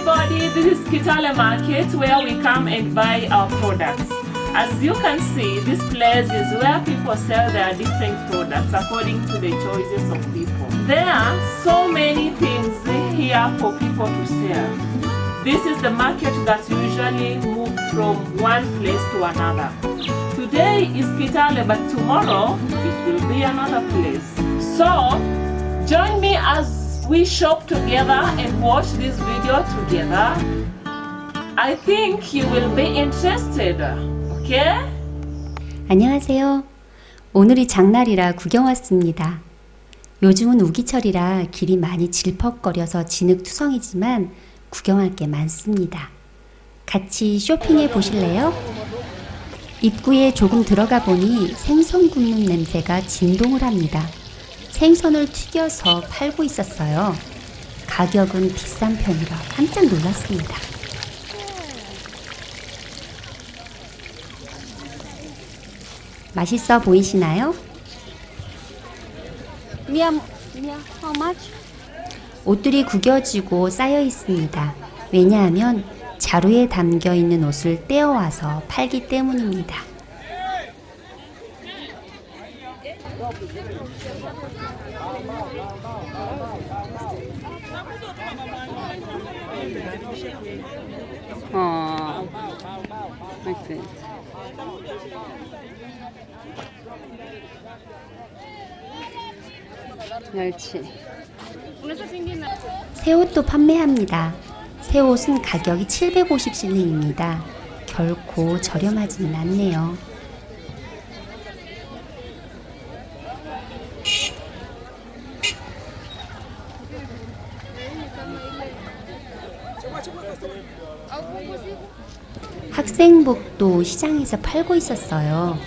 everybody, this is Kitale Market where we come and buy our products. As you can see, this place is where people sell their different products according to the choices of people. There are so many things here for people to sell. This is the market that usually move from one place to another. Today is Kitale, but tomorrow it will be another place. So, join me as we shop together and watch this video together. I think you will be interested. Okay? 안녕하세요. 오늘이 장날이라 구경 왔습니다. 요즘은 우기철이라 길이 많이 질퍽거려서 진흙투성이지만 구경할 게 많습니다. 같이 쇼핑해 보실래요? 입구에 조금 들어가 보니 생선 굽는 냄새가 진동을 합니다. 생선을 튀겨서 팔고 있었어요. 가격은 비싼 편이라 깜짝 놀랐습니다. 맛있어 보이시나요? Mia, Mia, how much? 옷들이 구겨지고 쌓여 있습니다. 왜냐하면 자루에 담겨 있는 옷을 떼어와서 팔기 때문입니다. Oh, makes sense. 멸치. 새 옷도 판매합니다. 새 옷은 가격이 750실링입니다. 결코 저렴하지는 않네요. 학생복도 시장에서 팔고 있었어요.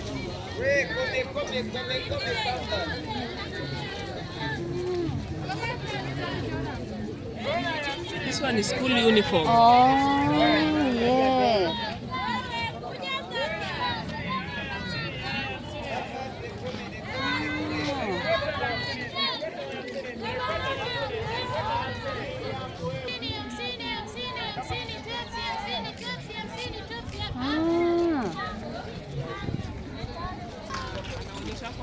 This one is school uniform. Oh, yeah.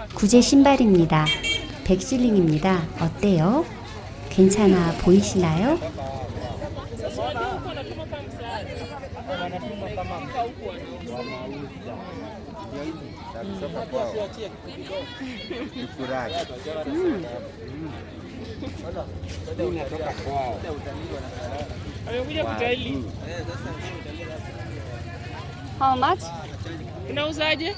아, 구제 신발입니다. 100실링입니다. 어때요? 괜찮아 보이시나요? Kutalii. how much? Unauzaje?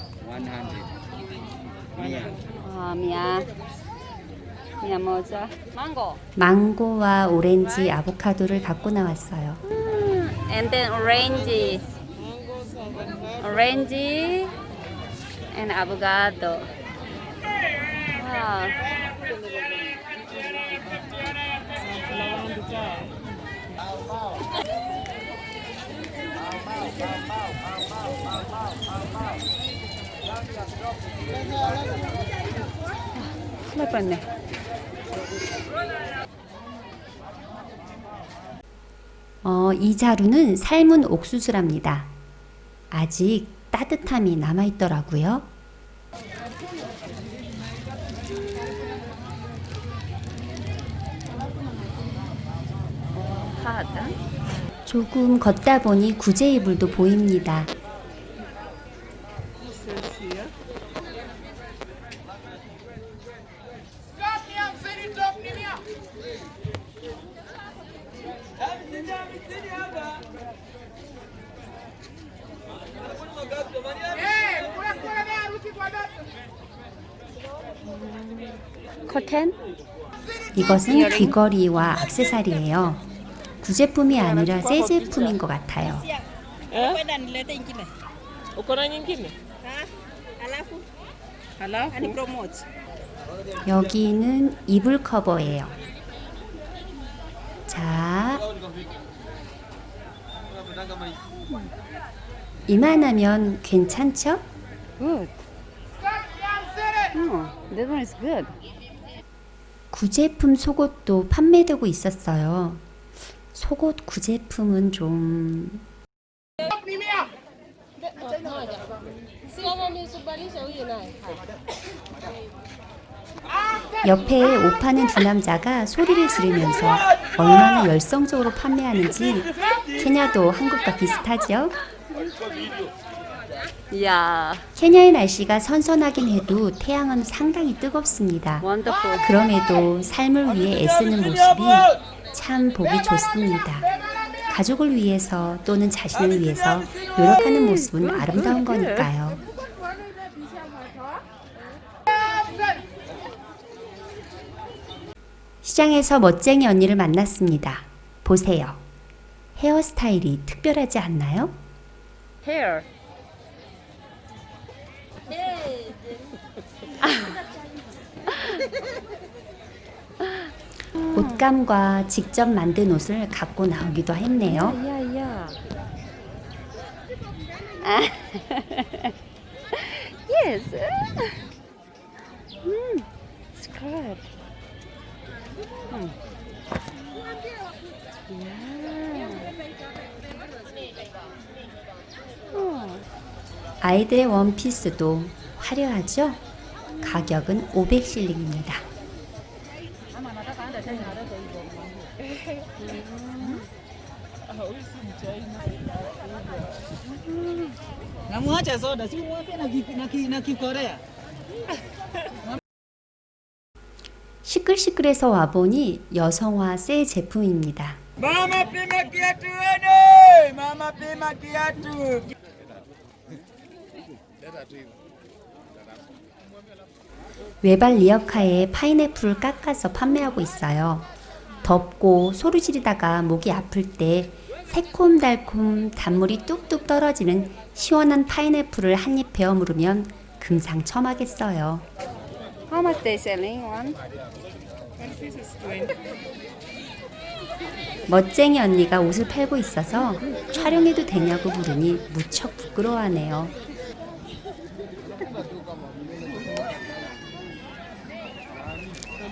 아, mia. Mia moja. Mango. 망고와 오렌지, 아보카도를 갖고 나왔어요. And then orange. Orange and avocado. Wow. 큰일 날 뻔했네. 어, 이 자루는 삶은 옥수수랍니다. 아직 따뜻함이 남아 있더라고요. 하다. 조금 걷다 보니 구제 이불도 보입니다. 커튼? 이것은 귀걸이와 악세사리예요. 구제품이 아니라 새 제품인 것 같아요. 여기는 이불 커버예요. 자, 이만하면 괜찮죠? Good. Oh, that one is good. 구제품 속옷도 판매되고 있었어요. 속옷 구제품은 좀 옆에 옷 파는 두 남자가 소리를 지르면서 얼마나 열성적으로 판매하는지 케냐도 한국과 비슷하죠? 이야, 케냐의 날씨가 선선하긴 해도 태양은 상당히 뜨겁습니다. wonderful. 그럼에도 삶을 위해 애쓰는 모습이 참 보기 좋습니다. 가족을 위해서 또는 자신을 위해서 노력하는 모습은 아름다운 거니까요. 시장에서 멋쟁이 언니를 만났습니다. 보세요. 헤어스타일이 특별하지 않나요? Hair. 옷감과 직접 만든 옷을 갖고 나오기도 했네요. 야, 야. 아. yes. 음, skirt. 음. 야. 어. 아이들의 원피스도 화려하죠? 가격은 500실링입니다. Namwacha soda si umwape na ki- na ki- na kikorea 시끌시끌해서 와보니 여성화 새 제품입니다. mama pima kiatu wene mama pima kiatu 외발 리어카에 파인애플을 깎아서 판매하고 있어요. 덥고 소리 지르다가 목이 아플 때 새콤달콤 단물이 뚝뚝 떨어지는 시원한 파인애플을 한 입 베어 물으면 금상첨화겠어요. How much they selling one? 멋쟁이 언니가 옷을 팔고 있어서 촬영해도 되냐고 물으니 무척 부끄러워하네요.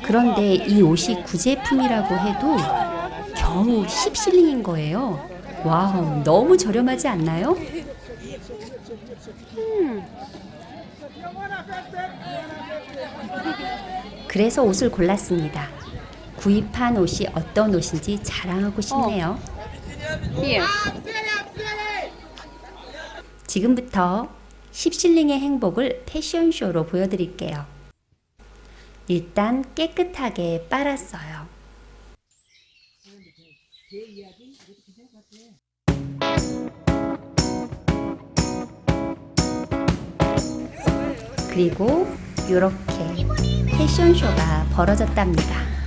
그런데 이 옷이 구제품이라고 해도 겨우 10실링인 거예요. 와우, 너무 저렴하지 않나요? 그래서 옷을 골랐습니다. 구입한 옷이 어떤 옷인지 자랑하고 싶네요. Here. 지금부터 10실링의 행복을 패션쇼로 보여드릴게요. 일단 깨끗하게 빨았어요. 그리고 이렇게 패션쇼가 벌어졌답니다.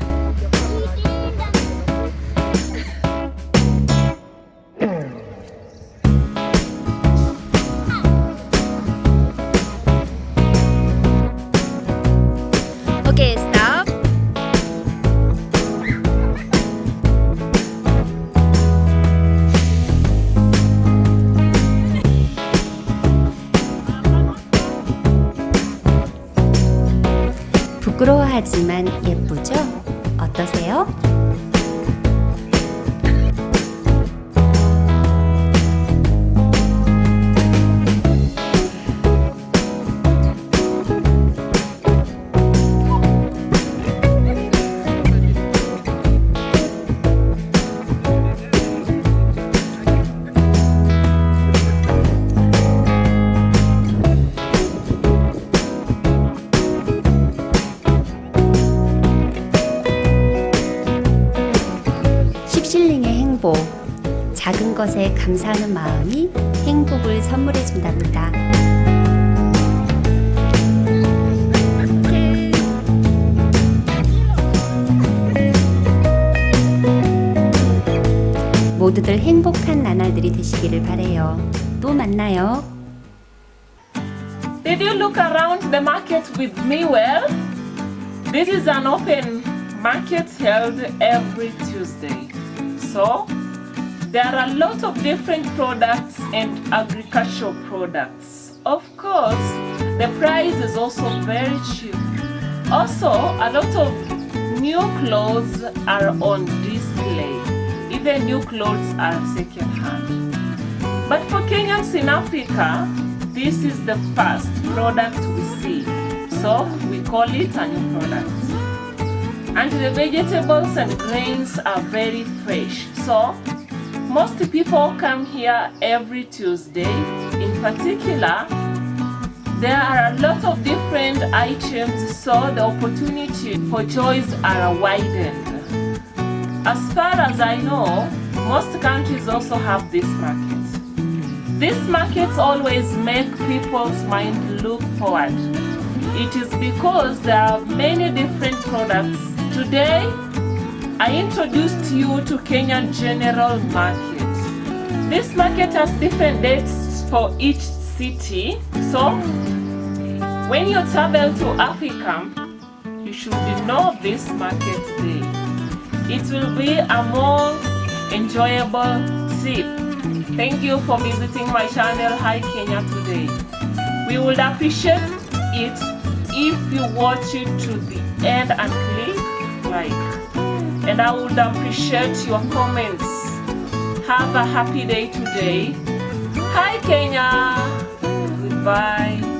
부끄러워하지만 예쁘죠? 어떠세요? 것에 감사하는 마음이 행복을 선물해 준답니다. 모두들 행복한 나날들이 되시기를 바래요. 또 만나요. Did you look around the market with me well? This is an open market held every Tuesday. So, there are a lot of different products and agricultural products. Of course, the price is also very cheap. Also, a lot of new clothes are on display. Even new clothes are second hand. But for Kenyans in Africa, this is the first product we see. So we call it a new product. And the vegetables and grains are very fresh. So most people come here every Tuesday. In particular, there are a lot of different items, so the opportunity for choice are widened. As far as I know, most countries also have this market. These markets always make people's mind look forward. It is because there are many different products. Today, I introduced you to Kenya General Market. This market has different dates for each city. So, when you travel to Africa, you should know this market day. It will be a more enjoyable trip. Thank you for visiting my channel Hi Kenya today. We would appreciate it if you watch it to the end and click like. And I would appreciate your comments. Have a happy day today. Hi Kenya. Goodbye.